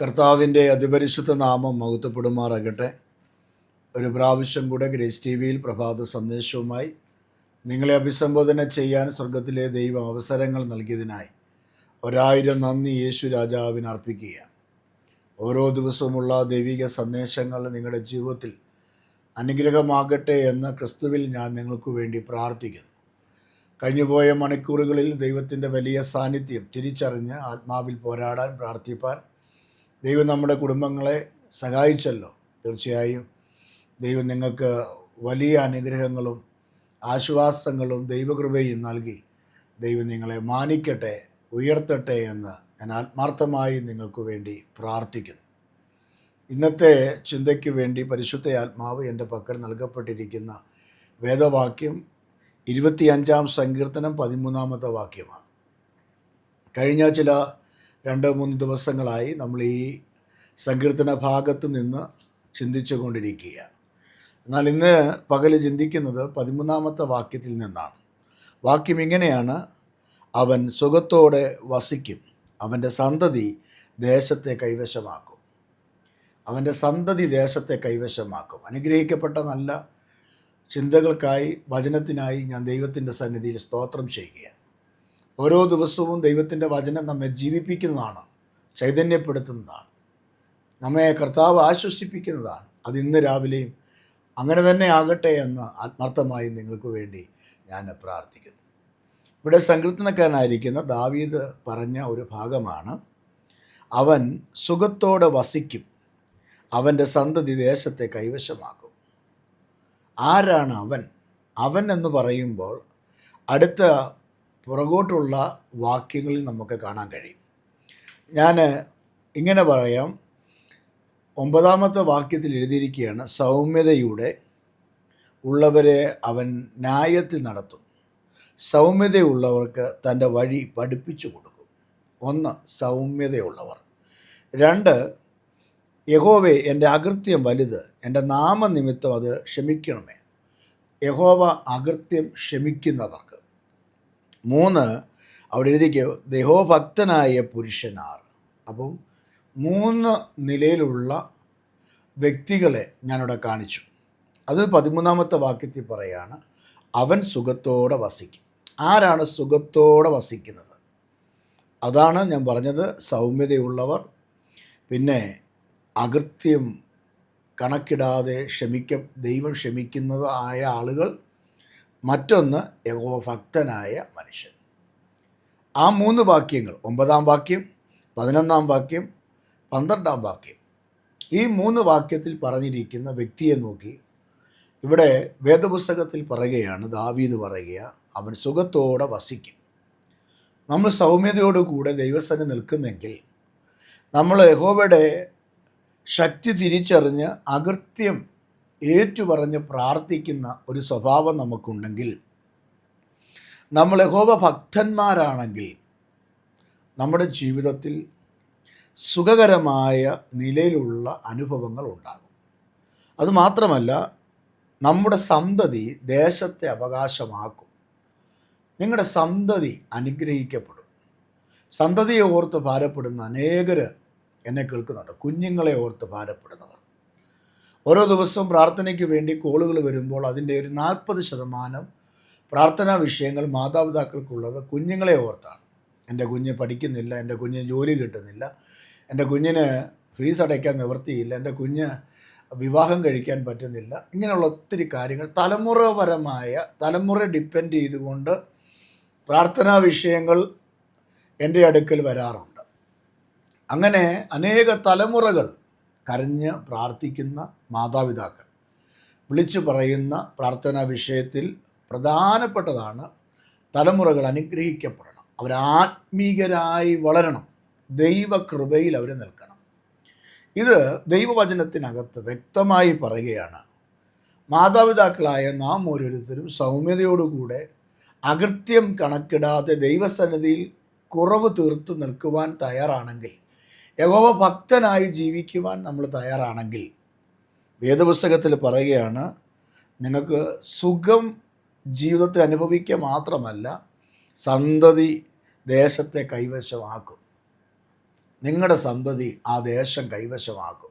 കർത്താവിന്റെ അതിപരിശുദ്ധ നാമം മഹത്വപ്പെടുമാറാകട്ടെ. ഒരു പ്രാവശ്യം കൂടെ ഗ്രേസ് ടി വിയിൽ പ്രഭാത സന്ദേശവുമായി നിങ്ങളെ അഭിസംബോധന ചെയ്യാൻ സ്വർഗത്തിലെ ദൈവം അവസരങ്ങൾ നൽകിയതിനായി ഒരായിരം നന്ദി യേശു രാജാവിന് അർപ്പിക്കുകയാണ്. ഓരോ ദിവസവുമുള്ള ദൈവിക സന്ദേശങ്ങൾ നിങ്ങളുടെ ജീവിതത്തിൽ അനുഗ്രഹമാകട്ടെ എന്ന് ക്രിസ്തുവിൽ ഞാൻ നിങ്ങൾക്ക് വേണ്ടി പ്രാർത്ഥിക്കുന്നു. കഴിഞ്ഞുപോയ മണിക്കൂറുകളിൽ ദൈവത്തിന്റെ വലിയ സാന്നിധ്യം തിരിച്ചറിഞ്ഞ് ആത്മാവിൽ പോരാടാൻ പ്രാർത്ഥിപ്പാൻ ദൈവം നമ്മുടെ കുടുംബങ്ങളെ സഹായിച്ചല്ലോ. തീർച്ചയായും ദൈവം നിങ്ങൾക്ക് വലിയ അനുഗ്രഹങ്ങളും ആശ്വാസങ്ങളും ദൈവകൃപയും നൽകി. ദൈവം നിങ്ങളെ മാനിക്കട്ടെ ഉയർത്തട്ടെ എന്ന് ഞാൻ ആത്മാർത്ഥമായി നിങ്ങൾക്ക് വേണ്ടി പ്രാർത്ഥിക്കുന്നു. ഇന്നത്തെ ചിന്തയ്ക്ക് വേണ്ടി പരിശുദ്ധ ആത്മാവ് എന്റെ പക്കൽ നൽകപ്പെട്ടിരിക്കുന്ന വേദവാക്യം ഇരുപത്തിയഞ്ചാം സങ്കീർത്തനം പതിമൂന്നാമത്തെ വാക്യമാണ്. കഴിഞ്ഞ ചില രണ്ട് മൂന്ന് ദിവസങ്ങളായി നമ്മൾ ഈ സങ്കീർത്തന ഭാഗത്ത് നിന്ന് ചിന്തിച്ചു കൊണ്ടിരിക്കുകയാണ്. എന്നാൽ ഇന്ന് പകൽ ചിന്തിക്കുന്നത് പതിമൂന്നാമത്തെ വാക്യത്തിൽ നിന്നാണ്. വാക്യം ഇങ്ങനെയാണ്. അവൻ സുഖത്തോടെ വസിക്കും. അവന്റെ സന്തതി ദേശത്തെ കൈവശമാക്കും. അവന്റെ സന്തതി ദേശത്തെ കൈവശമാക്കും. അനുഗ്രഹിക്കപ്പെട്ട നല്ല ചിന്തകൾക്കായി വചനത്തിനായി ഞാൻ ദൈവത്തിന്റെ സന്നിധിയിൽ സ്തോത്രം ചെയ്യുകയാണ്. ഓരോ ദിവസവും ദൈവത്തിന്റെ വചനം നമ്മെ ജീവിപ്പിക്കുന്നതാണ് ചൈതന്യപ്പെടുത്തുന്നതാണ് നമ്മെ കർത്താവ് ആശ്വസിപ്പിക്കുന്നതാണ്. അത് ഇന്ന് രാവിലെയും അങ്ങനെ തന്നെ ആകട്ടെ എന്ന് ആത്മാർത്ഥമായി നിങ്ങൾക്ക് വേണ്ടി ഞാൻ പ്രാർത്ഥിക്കുന്നു. ഇവിടെ സങ്കീർത്തനക്കാരനായിരിക്കുന്ന ദാവീദ് പറഞ്ഞ ഒരു ഭാഗമാണ് അവൻ സുഖത്തോടെ വസിക്കും അവന്റെ സന്തതി ദേശത്തെ കൈവശമാക്കും. ആരാണ് അവൻ? അവൻ എന്ന് പറയുമ്പോൾ അടുത്ത പുറകോട്ടുള്ള വാക്യങ്ങളിൽ നമുക്ക് കാണാൻ കഴിയും. ഞാൻ ഇങ്ങനെ പറയാം. ഒമ്പതാമത്തെ വാക്യത്തിൽ എഴുതിയിരിക്കുകയാണ് സൗമ്യതയുടെ ഉള്ളവരെ അവൻ ന്യായത്തിൽ നടത്തും. സൗമ്യതയുള്ളവർക്ക് തന്റെ വഴി പഠിപ്പിച്ചു കൊടുക്കും. ഒന്ന് സൗമ്യതയുള്ളവർ. രണ്ട് യഹോവെ എന്റെ അകൃത്യം വലുത്. എന്റെ നാമനിമിത്തം അത് ക്ഷമിക്കണമേ. യഹോവ അകൃത്യം ക്ഷമിക്കുന്നവർക്ക് മൂന്ന് അവിടെ എഴുതിക്ക് ദേഹോഭക്തനായ പുരുഷനാർ. അപ്പം മൂന്ന് നിലയിലുള്ള വ്യക്തികളെ ഞാനിവിടെ കാണിച്ചു. അത് പതിമൂന്നാമത്തെ വാക്യത്തിൽ പറയാണ് അവൻ സുഖത്തോടെ വസിക്കും. ആരാണ് സുഖത്തോടെ വസിക്കുന്നത്? അതാണ് ഞാൻ പറഞ്ഞത് സൗമ്യതയുള്ളവർ പിന്നെ അകൃത്യം കണക്കിടാതെ ക്ഷമിക്ക ദൈവം ക്ഷമിക്കുന്നത് ആയ ആളുകൾ മറ്റൊന്ന് യഹോഭക്തനായ മനുഷ്യൻ. ആ മൂന്ന് വാക്യങ്ങൾ ഒമ്പതാം വാക്യം പതിനൊന്നാം വാക്യം പന്ത്രണ്ടാം വാക്യം ഈ മൂന്ന് വാക്യത്തിൽ പറഞ്ഞിരിക്കുന്ന വ്യക്തിയെ നോക്കി. ഇവിടെ വേദപുസ്തകത്തിൽ പറയുകയാണ് ദാവീദ് പറയുക അവൻ സുഖത്തോടെ വസിക്കും. നമ്മൾ സൗമ്യതയോടുകൂടെ ദൈവസന നിൽക്കുന്നെങ്കിൽ നമ്മൾ യഹോവയുടെ ശക്തി തിരിച്ചറിഞ്ഞ് അകൃത്യം ഏറ്റുപറഞ്ഞ് പ്രാർത്ഥിക്കുന്ന ഒരു സ്വഭാവം നമുക്കുണ്ടെങ്കിൽ നമ്മൾ യഹോവ ഭക്തന്മാരാണെങ്കിൽ നമ്മുടെ ജീവിതത്തിൽ സുഖകരമായ നിലയിലുള്ള അനുഭവങ്ങൾ ഉണ്ടാകും. അതുമാത്രമല്ല നമ്മുടെ സന്തതി ദേശത്തെ അവകാശമാക്കും. നിങ്ങളുടെ സന്തതി അനുഗ്രഹിക്കപ്പെടും. സന്തതിയെ ഓർത്ത് ഭാരപ്പെടുന്ന അനേകർ എന്നെ കേൾക്കുന്നുണ്ട്. കുഞ്ഞുങ്ങളെ ഓർത്ത് ഭാരപ്പെടുന്നവർ. ഓരോ ദിവസവും പ്രാർത്ഥനയ്ക്ക് വേണ്ടി കോളുകൾ വരുമ്പോൾ അതിന്റെ ഒരു നാൽപ്പത് ശതമാനം പ്രാർത്ഥനാ വിഷയങ്ങൾ മാതാപിതാക്കൾക്കുള്ളത് കുഞ്ഞുങ്ങളെ ഓർത്താണ്. എന്റെ കുഞ്ഞ് പഠിക്കുന്നില്ല എന്റെ കുഞ്ഞ് ജോലി കിട്ടുന്നില്ല എന്റെ കുഞ്ഞിന് ഫീസ് അടയ്ക്കാൻ നിവൃത്തിയില്ല എന്റെ കുഞ്ഞ് വിവാഹം കഴിക്കാൻ പറ്റുന്നില്ല ഇങ്ങനെയുള്ള ഒത്തിരി കാര്യങ്ങൾ തലമുറപരമായ തലമുറ ഡിപ്പെൻഡ് ചെയ്തുകൊണ്ട് പ്രാർത്ഥനാ വിഷയങ്ങൾ എന്റെ അടുക്കൽ വരാറുണ്ട്. അങ്ങനെ അനേക തലമുറകൾ കരഞ്ഞ് പ്രാർത്ഥിക്കുന്ന മാതാപിതാക്കൾ. വിളിച്ചു പറയുന്ന പ്രാർത്ഥനാ വിഷയത്തിൽ പ്രധാനപ്പെട്ടതാണ് തലമുറകൾ അനുഗ്രഹിക്കപ്പെടണം. അവർ ആത്മീകരായി വളരണം. ദൈവകൃപയിൽ അവർ നിൽക്കണം. ഇത് ദൈവവചനത്തിനകത്ത് വ്യക്തമായി പറയുകയാണ്. മാതാപിതാക്കളായ നാം ഓരോരുത്തരും സൗമ്യതയോടുകൂടെ അകൃത്യം കണക്കിടാതെ ദൈവസന്നിധിയിൽ കുറവ് തീർത്ത് നിൽക്കുവാൻ തയ്യാറാണെങ്കിൽ യഹോവ ഭക്തനായി ജീവിക്കുവാൻ നമ്മൾ തയ്യാറാണെങ്കിൽ വേദപുസ്തകത്തിൽ പറയുകയാണ് നിങ്ങൾക്ക് സുഖം ജീവിതത്തിൽ അനുഭവിക്കുക മാത്രമല്ല സന്തതി ദേശത്തെ കൈവശമാക്കും. നിങ്ങളുടെ സന്തതി ആ ദേശം കൈവശമാക്കും.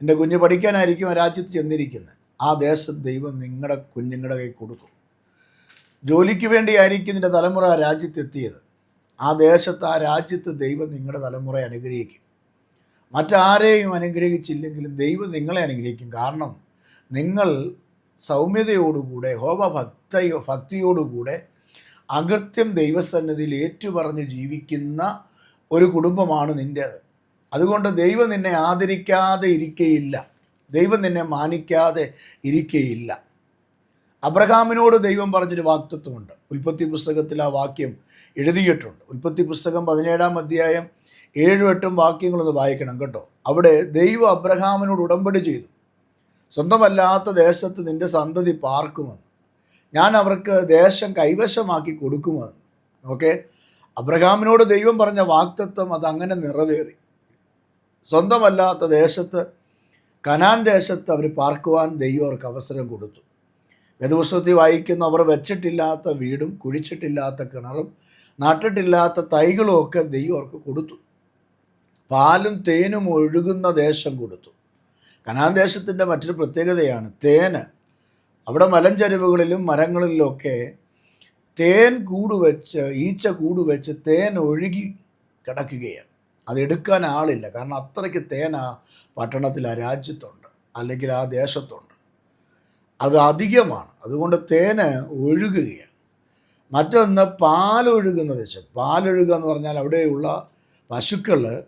എന്റെ കുഞ്ഞ് പഠിക്കാനായിരിക്കും ആ രാജ്യത്ത് ചെന്നിരിക്കുന്നത്. ആ ദേശം ദൈവം നിങ്ങളുടെ കുഞ്ഞുങ്ങളുടെ കൈ കൊടുക്കും. ജോലിക്ക് വേണ്ടിയായിരിക്കും നിന്റെ തലമുറ ആ രാജ്യത്തെത്തിയത് ആ ദേശത്ത് ആ രാജ്യത്ത് ദൈവം നിങ്ങളുടെ തലമുറയെ അനുഗ്രഹിക്കും. മറ്റാരെയും അനുഗ്രഹിച്ചില്ലെങ്കിലും ദൈവം നിങ്ങളെ അനുഗ്രഹിക്കും. കാരണം നിങ്ങൾ സൗമ്യതയോടുകൂടെ ഹോമ ഭക്തയോ ഭക്തിയോടുകൂടെ അകൃത്യം ദൈവസന്നിധിയിൽ ഏറ്റുപറഞ്ഞ് ജീവിക്കുന്ന ഒരു കുടുംബമാണ് നിന്റേത് അതുകൊണ്ട് ദൈവം നിന്നെ ആദരിക്കാതെ ഇരിക്കയില്ല. ദൈവം നിന്നെ മാനിക്കാതെ ഇരിക്കയില്ല. അബ്രഹാമിനോട് ദൈവം പറഞ്ഞൊരു വാക്തത്വമുണ്ട്. ഉൽപ്പത്തി പുസ്തകത്തിൽ ആ വാക്യം എഴുതിയിട്ടുണ്ട്. ഉൽപ്പത്തി പുസ്തകം പതിനേഴാം അധ്യായം ഏഴും എട്ടും വാക്യങ്ങളൊന്ന് വായിക്കണം കേട്ടോ. അവിടെ ദൈവം അബ്രഹാമിനോട് ഉടമ്പടി ചെയ്തു. സ്വന്തമല്ലാത്ത ദേശത്ത് നിന്റെ സന്തതി പാർക്കുമെന്ന്. ഞാൻ അവർക്ക് ദേശം കൈവശമാക്കി കൊടുക്കുമെന്ന്. ഓക്കെ? അബ്രഹാമിനോട് ദൈവം പറഞ്ഞ വാക്തത്വം അതങ്ങനെ നിറവേറി. സ്വന്തമല്ലാത്ത ദേശത്ത് കനാൻ ദേശത്ത് അവർ പാർക്കുവാൻ ദൈവം അവർക്ക് അവസരം കൊടുത്തു. വേദപുസ്തകത്തിൽ വായിക്കുന്ന അവർ വെച്ചിട്ടില്ലാത്ത വീടും കുഴിച്ചിട്ടില്ലാത്ത കിണറും നട്ടിട്ടില്ലാത്ത തൈകളും ഒക്കെ ദൈവം അവർക്ക് കൊടുത്തു. പാലും തേനും ഒഴുകുന്ന ദേശം കൊടുത്തു. കനാൻ ദേശത്തിന്റെ മറ്റൊരു പ്രത്യേകതയാണ് തേന് അവിടെ മലഞ്ചരിവുകളിലും മരങ്ങളിലൊക്കെ തേൻ കൂടുവെച്ച് ഈച്ച കൂടുവെച്ച് തേൻ ഒഴുകി കിടക്കുകയാണ്. അതെടുക്കാൻ ആളില്ല. കാരണം അത്രയ്ക്ക് തേൻ ആ പട്ടണത്തിൽ ആ രാജ്യത്തുണ്ട്. അല്ലെങ്കിൽ ആ ദേശത്തുണ്ട്. അത് അധികമാണ്. അതുകൊണ്ട് തേന് ഒഴുകുകയാണ്. മറ്റൊന്ന് പാലൊഴുകുന്ന ദേശം പാലൊഴുകുക എന്ന് പറഞ്ഞാൽ അവിടെയുള്ള പശുക്കൾ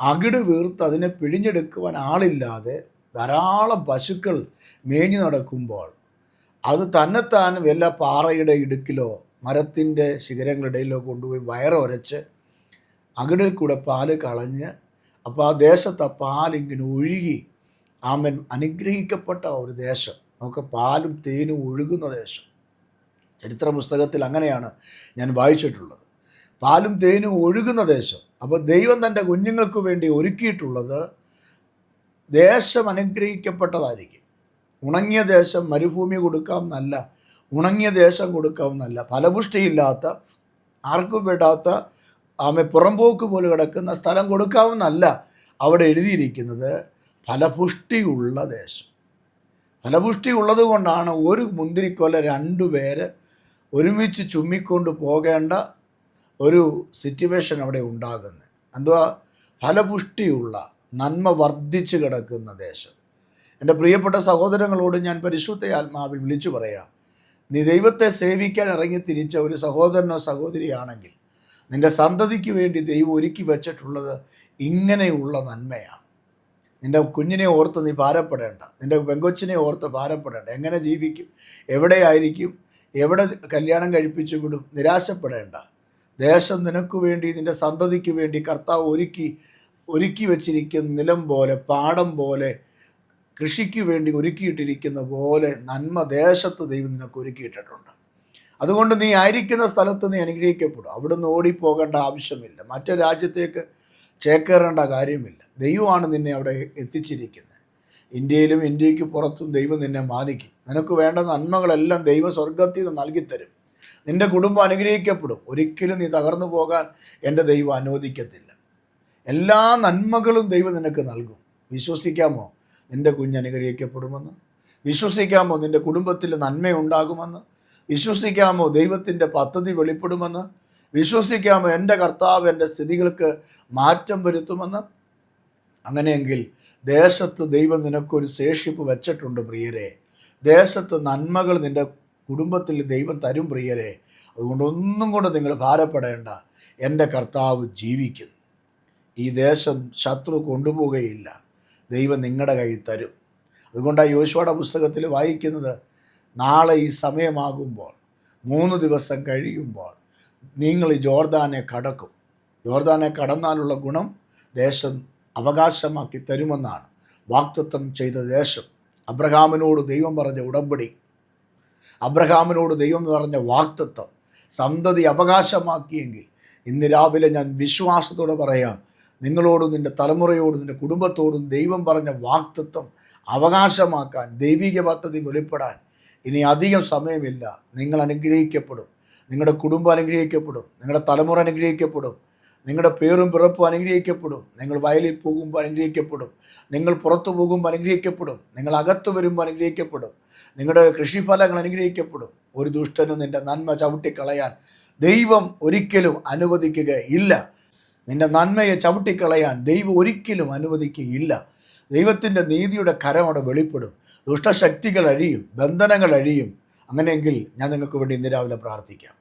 അകിട് വീർത്ത് അതിനെ പിഴിഞ്ഞെടുക്കുവാൻ ആളില്ലാതെ ധാരാളം പശുക്കൾ മേഞ്ഞു നടക്കുമ്പോൾ അത് തന്നെത്താൻ വല്ല പാറയുടെ ഇടുക്കിലോ മരത്തിന്റെ ശിഖരങ്ങളുടെ ഇടയിലോ കൊണ്ടുപോയി വയറുരച്ച് അകിടിൽ കൂടെ പാൽ കളഞ്ഞ് അപ്പോൾ ആ ദേശത്ത് ആ പാലിങ്ങനെ ഒഴുകി. ആമൻ. അനുഗ്രഹിക്കപ്പെട്ട ഒരു ദേശം. നമുക്ക് പാലും തേനും ഒഴുകുന്ന ദേശം. ചരിത്ര പുസ്തകത്തിൽ അങ്ങനെയാണ് ഞാൻ വായിച്ചിട്ടുള്ളത്. പാലും തേനും ഒഴുകുന്ന ദേശം. അപ്പോൾ ദൈവം തന്റെ കുഞ്ഞുങ്ങൾക്ക് വേണ്ടി ഒരുക്കിയിട്ടുള്ളത് ദേശം അനുഗ്രഹിക്കപ്പെട്ടതായിരിക്കും. ഉണങ്ങിയ ദേശം മരുഭൂമി കൊടുക്കാമെന്നല്ല ഉണങ്ങിയ ദേശം കൊടുക്കാമെന്നല്ല ഫലപുഷ്ടിയില്ലാത്ത ആർക്കും വിടാത്ത ആമെ പുറമ്പോക്ക് പോലെ കിടക്കുന്ന സ്ഥലം കൊടുക്കാവുന്നല്ല അവിടെ എഴുതിയിരിക്കുന്നത്. ഫലപുഷ്ടിയുള്ള ദേശം. ഫലപുഷ്ടി ഉള്ളതുകൊണ്ടാണ് ഒരു മുന്തിരിക്കൊല രണ്ടു പേര് ഒരുമിച്ച് ചുമ്മിക്കൊണ്ട് പോകേണ്ട ഒരു സിറ്റുവേഷൻ അവിടെ ഉണ്ടാകുന്നത്. എന്തുവാ? ഫലപുഷ്ടിയുള്ള നന്മ വർദ്ധിച്ചു കിടക്കുന്ന ദേശം. എന്റെ പ്രിയപ്പെട്ട സഹോദരങ്ങളോട് ഞാൻ പരിശുദ്ധ ആത്മാവിൽ വിളിച്ചു പറയാം. നീ ദൈവത്തെ സേവിക്കാൻ ഇറങ്ങി തിരിച്ച ഒരു സഹോദരനോ സഹോദരിയാണെങ്കിൽ നിന്റെ സന്തതിക്ക് വേണ്ടി ദൈവം ഒരുക്കി വച്ചിട്ടുള്ളത് ഇങ്ങനെയുള്ള നന്മയാണ്. നിന്റെ കുഞ്ഞിനെ ഓർത്ത് നീ ഭാരപ്പെടേണ്ട. നിന്റെ പെങ്കൊച്ചിനെ ഓർത്ത് ഭാരപ്പെടേണ്ട. എങ്ങനെ ജീവിക്കും? എവിടെയായിരിക്കും? എവിടെ കല്യാണം കഴിപ്പിച്ചു വിടും നിരാശപ്പെടേണ്ട. ദേശം നിനക്ക് വേണ്ടി നിന്റെ സന്തതിക്ക് വേണ്ടി കർത്താവ് ഒരുക്കി ഒരുക്കി വച്ചിരിക്കുന്ന നിലം പോലെ പാടം പോലെ കൃഷിക്ക് വേണ്ടി ഒരുക്കിയിട്ടിരിക്കുന്ന പോലെ നന്മ ദേശത്ത് ദൈവം നിനക്ക് ഒരുക്കിയിട്ടിട്ടുണ്ട്. അതുകൊണ്ട് നീ ആയിരിക്കുന്ന സ്ഥലത്ത് നീ അനുഗ്രഹിക്കപ്പെടും. അവിടുന്ന് ഓടിപ്പോകേണ്ട ആവശ്യമില്ല. മറ്റു രാജ്യത്തേക്ക് ചേക്കേറേണ്ട കാര്യമില്ല. ദൈവമാണ് നിന്നെ അവിടെ എത്തിച്ചിരിക്കുന്നത്. ഇന്ത്യയിലും ഇന്ത്യയ്ക്ക് പുറത്തും ദൈവം നിന്നെ മാനിക്കും. നിനക്ക് വേണ്ട നന്മകളെല്ലാം ദൈവം സ്വർഗത്തിൽ നിന്ന് നൽകിത്തരും. നിന്റെ കുടുംബം അനുഗ്രഹിക്കപ്പെടും. ഒരിക്കലും നീ തകർന്നു പോകാൻ എന്റെ ദൈവം അനുവദിക്കത്തില്ല. എല്ലാ നന്മകളും ദൈവം നിനക്ക് നൽകും. വിശ്വസിക്കാമോ? നിന്റെ കുഞ്ഞ് അനുഗ്രഹിക്കപ്പെടുമെന്ന്. വിശ്വസിക്കാമോ? നിന്റെ കുടുംബത്തിൽ നന്മയുണ്ടാകുമെന്ന്. വിശ്വസിക്കാമോ? ദൈവത്തിന്റെ പദ്ധതി വെളിപ്പെടുമെന്ന്. വിശ്വസിക്കാമോ? എന്റെ കർത്താവ് എന്റെ സ്ഥിതികൾക്ക് മാറ്റം വരുത്തുമെന്ന്. അങ്ങനെയെങ്കിൽ ദേശത്ത് ദൈവം നിനക്കൊരു ശേഷിപ്പ് വെച്ചിട്ടുണ്ട് പ്രിയരെ. ദേശത്ത് നന്മകൾ നിന്റെ കുടുംബത്തിൽ ദൈവം തരും പ്രിയരെ. അതുകൊണ്ട് ഒന്നും നിങ്ങൾ ഭാരപ്പെടേണ്ട. എന്റെ കർത്താവ് ജീവിക്കുന്നു ഈ ദേശം ശത്രു കൊണ്ടുപോവുകയില്ല. ദൈവം നിങ്ങളുടെ കയ്യിൽ തരും. അതുകൊണ്ടാണ് യോശുവയുടെ പുസ്തകത്തിൽ വായിക്കുന്നത് നാളെ ഈ സമയമാകുമ്പോൾ മൂന്ന് ദിവസം കഴിയുമ്പോൾ നിങ്ങൾ ജോർദാനെ കടക്കും. ജോർദാനെ കടന്നാലുള്ള ഗുണം ദേശം അവകാശമാക്കി തരുമെന്നാണ് വാക്തത്വം ചെയ്ത ദേശം. അബ്രഹാമിനോട് ദൈവം പറഞ്ഞ ഉടമ്പടി അബ്രഹാമിനോട് ദൈവം പറഞ്ഞ വാക്തത്വം സന്തതി അവകാശമാക്കിയെങ്കിൽ ഇന്ന് രാവിലെ ഞാൻ വിശ്വാസത്തോടെ പറയാം നിങ്ങളോടും നിന്റെ തലമുറയോടും നിന്റെ കുടുംബത്തോടും ദൈവം പറഞ്ഞ വാക്തത്വം അവകാശമാക്കാൻ ദൈവിക പദ്ധതി വെളിപ്പെടാൻ ഇനി അധികം സമയമില്ല. നിങ്ങൾ അനുഗ്രഹിക്കപ്പെടും. നിങ്ങളുടെ കുടുംബം അനുഗ്രഹിക്കപ്പെടും. നിങ്ങളുടെ തലമുറ അനുഗ്രഹിക്കപ്പെടും. നിങ്ങളുടെ പേരും പിറപ്പും അനുഗ്രഹിക്കപ്പെടും. നിങ്ങൾ വയലിൽ പോകുമ്പോൾ അനുഗ്രഹിക്കപ്പെടും. നിങ്ങൾ പുറത്തു പോകുമ്പോൾ അനുഗ്രഹിക്കപ്പെടും. നിങ്ങൾ അകത്ത് വരുമ്പോൾ അനുഗ്രഹിക്കപ്പെടും. നിങ്ങളുടെ കൃഷിഫലങ്ങൾ അനുഗ്രഹിക്കപ്പെടും. ഒരു ദുഷ്ടനും നിന്റെ നന്മ ചവിട്ടിക്കളയാൻ ദൈവം ഒരിക്കലും അനുവദിക്കുകയില്ല. നിന്റെ നന്മയെ ചവിട്ടിക്കളയാൻ ദൈവം ഒരിക്കലും അനുവദിക്കുകയില്ല. ദൈവത്തിന്റെ നീതിയുടെ കരം അവിടെ വെളിപ്പെടും. ദുഷ്ടശക്തികൾ അഴിയും ബന്ധനങ്ങൾ അഴിയും. അങ്ങനെയെങ്കിൽ ഞാൻ നിങ്ങൾക്ക് വേണ്ടി ഇന്ന് രാവിലെ പ്രാർത്ഥിക്കാം.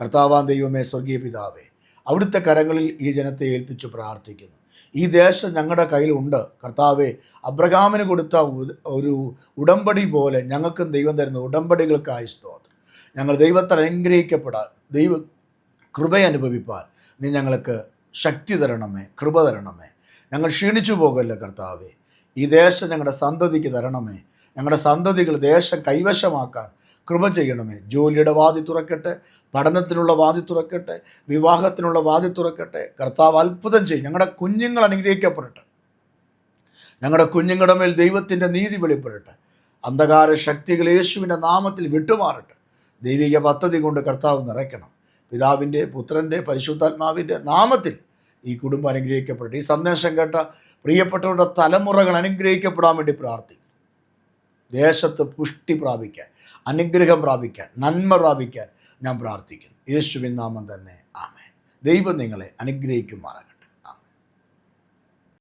കർത്താവാൻ ദൈവമേ സ്വർഗീയ പിതാവേ അവിടുത്തെ കരങ്ങളിൽ ഈ ജനത്തെ ഏൽപ്പിച്ച് പ്രാർത്ഥിക്കുന്നു. ഈ ദേശം ഞങ്ങളുടെ കയ്യിലുണ്ട്. കർത്താവെ അബ്രഹാമിന് കൊടുത്ത ഒരു ഉടമ്പടി പോലെ ഞങ്ങൾക്കും ദൈവം തരുന്ന ഉടമ്പടികൾക്കായി സ്തോത്രം. ഞങ്ങൾ ദൈവത്താൽ അനുഗ്രഹിക്കപ്പെടാൻ ദൈവ കൃപ അനുഭവിപ്പാൻ നീ ഞങ്ങൾക്ക് ശക്തി തരണമേ കൃപ തരണമേ. ഞങ്ങൾ ക്ഷീണിച്ചു പോകല്ല കർത്താവെ? ഈ ദേശം ഞങ്ങളുടെ സന്തതിക്ക് തരണമേ. ഞങ്ങളുടെ സന്തതികൾ ദേശം കൈവശമാക്കാൻ കൃപ ചെയ്യണമേ. ജോലിയുടെ വാതി തുറക്കട്ടെ പഠനത്തിനുള്ള വാതി തുറക്കട്ടെ വിവാഹത്തിനുള്ള വാതി തുറക്കട്ടെ. കർത്താവ് അത്ഭുതം ചെയ്യും. ഞങ്ങളുടെ കുഞ്ഞുങ്ങൾ അനുഗ്രഹിക്കപ്പെടട്ടെ. ഞങ്ങളുടെ കുഞ്ഞുങ്ങളുടെ മേൽ ദൈവത്തിന്റെ നീതി വെളിപ്പെടട്ടെ. അന്ധകാര ശക്തികൾ യേശുവിന്റെ നാമത്തിൽ വിട്ടുമാറട്ടെ. ദൈവിക പദ്ധതി കൊണ്ട് കർത്താവ് നിറയ്ക്കണം. പിതാവിന്റെ പുത്രന്റെ പരിശുദ്ധാത്മാവിന്റെ നാമത്തിൽ ഈ കുടുംബം അനുഗ്രഹിക്കപ്പെടട്ടെ. ഈ സന്ദേശം കേട്ട പ്രിയപ്പെട്ടവരുടെ തലമുറകൾ അനുഗ്രഹിക്കപ്പെടാൻ വേണ്ടി പ്രാർത്ഥിക്കും ദേശത്ത് പുഷ്ടി പ്രാപിക്കാൻ. അനുഗ്രഹം പ്രാപിക്കാൻ നന്മ പ്രാപിക്കാൻ ഞാൻ പ്രാർത്ഥിക്കുന്നു. യേശുവിൻ നാമം തന്നെ. ആമേൻ. ദൈവം നിങ്ങളെ അനുഗ്രഹിക്കുമാറാകട്ടെ.